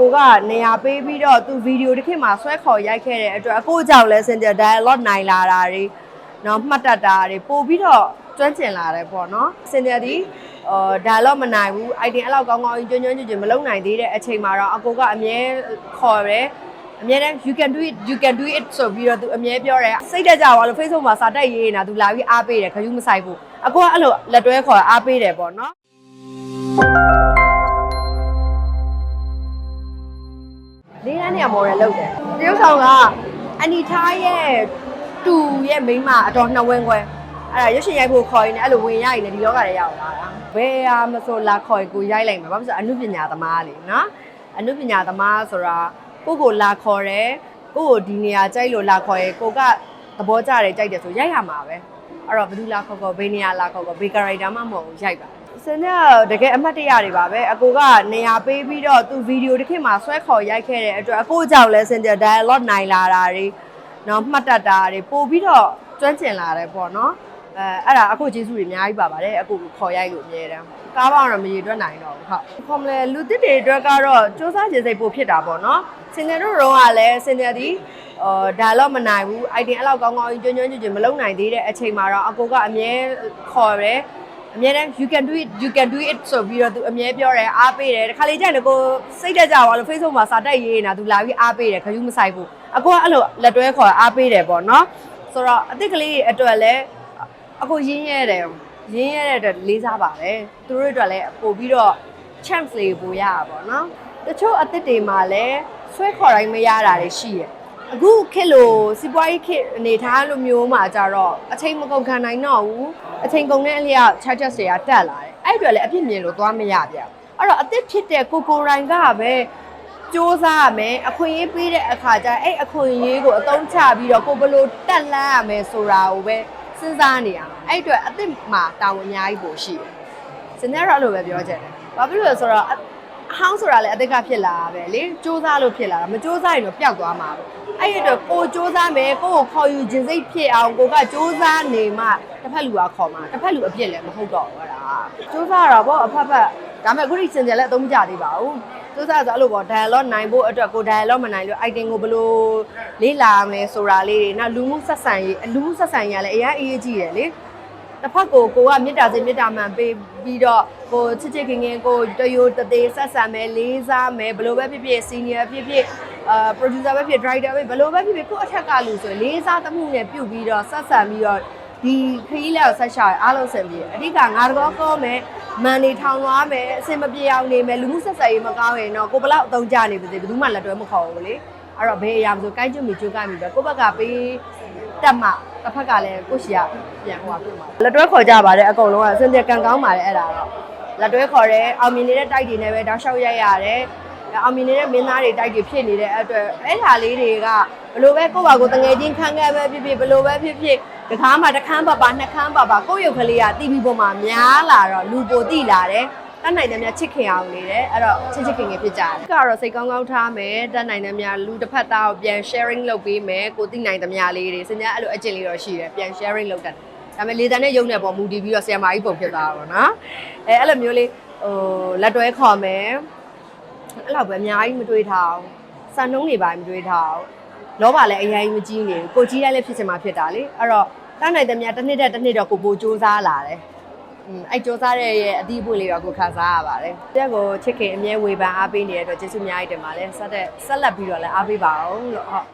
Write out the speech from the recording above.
ကိုကနေရာပေးပြီးတော့သူဗီဒီယိုတစ်ခေတ်မှာဆွဲခေါ်ရိုက်ခဲ့တဲ့အတွက်အကိုကြောင့်လဲစင်ကြ dialogue နိုင်လာတာတွေနော်မှတ်တတ်တာတွေပို့ပြီးတော့ကျွမ်းကျင်လာတယ်ပေါ့နော်စင်ကြဒီအော် dialogue မနိုင်ဘူး item အဲ့လောက်ကောင်းကောင်းကြီးကျွမ်းကျွမ်းကျွမ်းကျွမ်းမလုပ်နိုင်သေးတဲ့အချိန်မှာတော့အကိုကအမြဲခေါ်တယ်အမြဲတမ်း you can do it you can do it ဆိုပြီးတော့သူအမြဲပြောတယ်စိတ်တက်ကြပါလို့ Facebook မှာစာတက်ရေးနေတာသူလာပြီးအားပေးတယ်ခရူးမဆိုင်ဘူးအကိုကအဲ့လိုလက်တွဲခေါ်အားပေးတယ်ပေါ့နော် လေးတန်းနေရာမော်ရယ်လောက်တယ်တရုတ်ဆောင်ကအန်နီထားရဲ့တူရဲ့မိန်းမအတော်နှစ်ဝင်းခွဲအဲ့ဒါရွှေရှင်ရိုက်ဖို့ခေါ်ရင်လည်းအဲ့လိုဝင်ရရင်လည်းဒီလောကထဲရောက်လာတာဘယ်ဟာမဆိုလာခေါ်ရင်ကိုရိုက်လိုက်မှာဘာဖြစ်လို့လဲအနုပညာသမားလေနော်အနုပညာသမားဆိုတာကိုယ့်ကိုလာခေါ်တယ်ကိုယ့်ကိုဒီနေရာကြိုက်လို့လာခေါ်ရင်ကိုကသဘောကျတယ်ကြိုက်တယ်ဆိုရိုက်ရမှာပဲအဲ့တော့ဘယ်သူလာခေါ်ခေါ်ဘယ်နေရာလာခေါ်ခေါ်ဘယ်ကာရိုက်တာမှမဟုတ်ဘူးရိုက်ပါ စင်တဲ့တကယ်အမှတ်တရတွေပါပဲအကိုကနေရာပေးပြီးတော့သူဗီဒီယိုတစ်ခေတ်မှာဆွဲခေါ်ရိုက်ခဲ့တဲ့အတွက်အကိုကြောင့်လဲစင်တဲ့ dialogue နိုင်လာတာတွေနော်မှတ်တတ်တာတွေပို့ပြီးတော့ကျွမ်းကျင်လာတယ်ပေါ့နော်အဲအဲ့ဒါအခုကျေးဇူးတွေအများကြီးပါပါတယ်အခုခေါ်ရိုက်လို့အမြဲတမ်းကားပေါင်းတော့မရေတွက်နိုင်တော့ဘူးဟုတ်ခေါမလဲလူတစ်တွေအတွက်ကတော့စူးစမ်းခြင်းစိတ်ပို့ဖြစ်တာပေါ့နော်စင်တယ်တို့တော့ကလည်းစင်တယ်ဒီအော်ဒါတော့မနိုင်ဘူး item အဲ့လောက်ကောင်းကောင်းကြီးကျွမ်းကျွမ်းကျွမ်းကျွမ်းမလုပ်နိုင်သေးတဲ့အချိန်မှာတော့အကိုကအမြဲခေါ်တယ် အမြဲတမ်း you can do it you can do it ဆိုပြီးတော့သူအမြဲပြောတယ်အားပေးတယ်တခါလေကျရင်လည်းကိုစိတ်တက်ကြပါလို့ Facebook မှာစာတက်ရေးနေတာသူလာပြီးအားပေးတယ်ခရူးမဆိုင်ဘူးအကိုကအဲ့လိုလက်တွဲခေါ်အားပေးတယ်ပေါ့နော်ဆိုတော့အစ်စ်ကလေးအတွက်လည်းအကိုရင်းရဲတယ်ရင်းရဲတဲ့အတွက်လေးစားပါတယ်သူတို့အတွက်လည်းပို့ပြီးတော့ chance လေးပို့ရတာပေါ့နော်တချို့အစ်စ်တွေမှာလည်းဆွဲခေါ်တိုင်းမရတာတွေရှိရဲ့ အခုခေတ်လို့စီးပွားရေးခေတ်အနေထားလိုမျိုးမှာကြတော့အချိန်မကုန်ခံနိုင်တော့ဘူးအချိန်ကုန်တဲ့အလျောက် charges တွေကတက်လာတယ်အဲ့အအတွက်လည်းအပြစ်မြင်လို့သွားမရပြန်အဲ့တော့အစ်စ်ဖြစ်တဲ့ကိုကိုရိုင်းကပဲစ조사ရမယ်အခွင့်အရေးပေးတဲ့အခါကျရင်အဲ့အခွင့်အရေးကိုအသုံးချပြီးတော့ကိုဘယ်လိုတက်လှမ်းရမယ်ဆိုတာကိုပဲစဉ်းစားနေရမှာအဲ့အအတွက်အစ်စ်မှာတာဝန်အများကြီးပို့ရှိတယ်စနေရအဲ့လိုပဲပြောချင်တယ်ဘာဖြစ်လို့လဲဆိုတော့ အဟောင်းဆိုတာလည်းအသက်ကဖြစ်လာပဲလေစူးစမ်းလို့ဖြစ်လာတာမစူးစမ်းရင်တော့ပျောက်သွားမှာပဲအဲ့ဒီတော့ကိုစူးစမ်းမယ်ကိုကိုခေါ်ယူခြင်းစိတ်ဖြစ်အောင်ကိုကစူးစမ်းနေမှတစ်ဖက်လူကခေါ်မှာတစ်ဖက်လူအပြစ်လည်းမဟုတ်တော့ဘူးအဲ့ဒါစူးစမ်းတော့ဗောအဖက်ဖက်ဒါပေမဲ့အခုဒီစင်ကြယ်လည်းအသုံးမကျသေးပါဘူးစူးစမ်းဆိုအဲ့လိုပေါ့ dialogue နိုင်ဖို့အတွက်ကို dialogue မနိုင်လို့ item ကိုဘယ်လိုလေ့လာမလဲဆိုတာလေးတွေနောက်လူမှုဆက်ဆံရေးလူမှုဆက်ဆံရေးကလည်းအရင်အရေးကြီးတယ်လေ တစ်ဖက်ကိုကိုကမေတ္တာစိတ်မေတ္တာမှန်ပေးပြီးတော့ကိုချစ်ချစ်ခင်ခင်ကိုတယိုတသေးဆက်ဆံမယ်လေးစားမယ်ဘယ်လိုပဲဖြစ်ဖြစ် senior ဖြစ်ဖြစ်အာ producer ပဲဖြစ် director ပဲဘယ်လိုပဲဖြစ်ဖြစ်ကိုအထက်ကလူဆိုရင်လေးစားသမှုနဲ့ပြုတ်ပြီးတော့ဆက်ဆံပြီးတော့ဒီခရီးလက်ကိုဆက်ရှာရအားလုံးဆင်ပြေအဓိကငါတော့ကောမယ်မန်နေထောင်သွားမယ်အစင်မပြေအောင်နေမယ်လူမှုဆက်ဆံရေးမကောင်းရင်တော့ကိုဘလောက်အသုံးကြနေပါစေဘယ်သူမှလက်တွဲမခေါ်ဘူးလေအဲ့တော့ဘယ်အရာမဆိုကိုင်းကျွတ်မီကျွတ်ကမီပဲကိုဘက်ကပေးတက်မှ တစ်ဖက်ကလည်းကိုရှိရပြန်ဟိုပါပြမှာလက်တွဲခေါ်ကြပါတယ်အကုန်လုံးကအစင်ပြေကန်ကောင်းပါတယ်အဲ့ဒါတော့လက်တွဲခေါ်တယ်အောင်မြင်နေတဲ့တိုက်တွေနဲ့ပဲတောက်လျှောက်ရိုက်ရတယ်အောင်မြင်နေတဲ့မင်းသားတွေတိုက်တွေဖြစ်နေတဲ့အတွက်အဲ့ဟာလေးတွေကဘလို့ပဲကိုယ့်ဘာကိုတငယ်ချင်းခန်းခဲပဲဖြစ်ဖြစ်ဘလို့ပဲဖြစ်ဖြစ်တခါမှတစ်ခန်းပါပါနှစ်ခန်းပါပါကိုယ့်ရုပ်ကလေးကတီဗီပေါ်မှာများလာတော့လူပိုတိလာတယ် တတ်နိုင်တဲ့များချစ်ခင်အောင်နေတယ်အဲ့တော့ချစ်ချစ်ခင်ခင်ဖြစ်ကြတယ်ကတော့စိတ်ကောင်းကောင်းထားမယ်တတ်နိုင်တဲ့များလူတစ်ဖက်သားကိုပြန် sharing လုပ်ပေးမယ်ကိုသိနိုင်တဲ့များလေးတွေစင်ကြအဲ့လိုအကျင့်လေးတော့ရှိတယ်ပြန် sharing လုပ်တတ်တယ်ဒါပေမဲ့လေတန်းနဲ့ယုံနေပေါ်မူတည်ပြီးတော့ဆီယမာကြီးပုံဖြစ်သွားတာပေါ့နော်အဲအဲ့လိုမျိုးလေးဟိုလက်တွဲခေါ်မယ်အဲ့လောက်ပဲအများကြီးမတွေးထားအောင်စံနှုံးတွေပါမတွေးထားအောင်လောဘလည်းအရင်မကြီးနေဘူးကိုကြီးတိုင်းလည်းဖြစ်ချင်မှဖြစ်တာလေအဲ့တော့တတ်နိုင်တဲ့များတစ်နှစ်တက်တစ်နှစ်တော့ကိုပိုစူးစမ်းလာတယ် อืมအဲ့စ조사တဲ့ရဲ့အသီးပွင့်လေးတော့ကိုခံစားရပါတယ်။တက်ကိုချစ်ခင်အမြဲဝေဖန်အားပေးနေတဲ့အတွက်ကျေးဇူးအများကြီးတင်ပါတယ်။ဆက်တဲ့ဆက်လက်ပြီးတော့လည်းအားပေးပါအောင်လို့ဟုတ်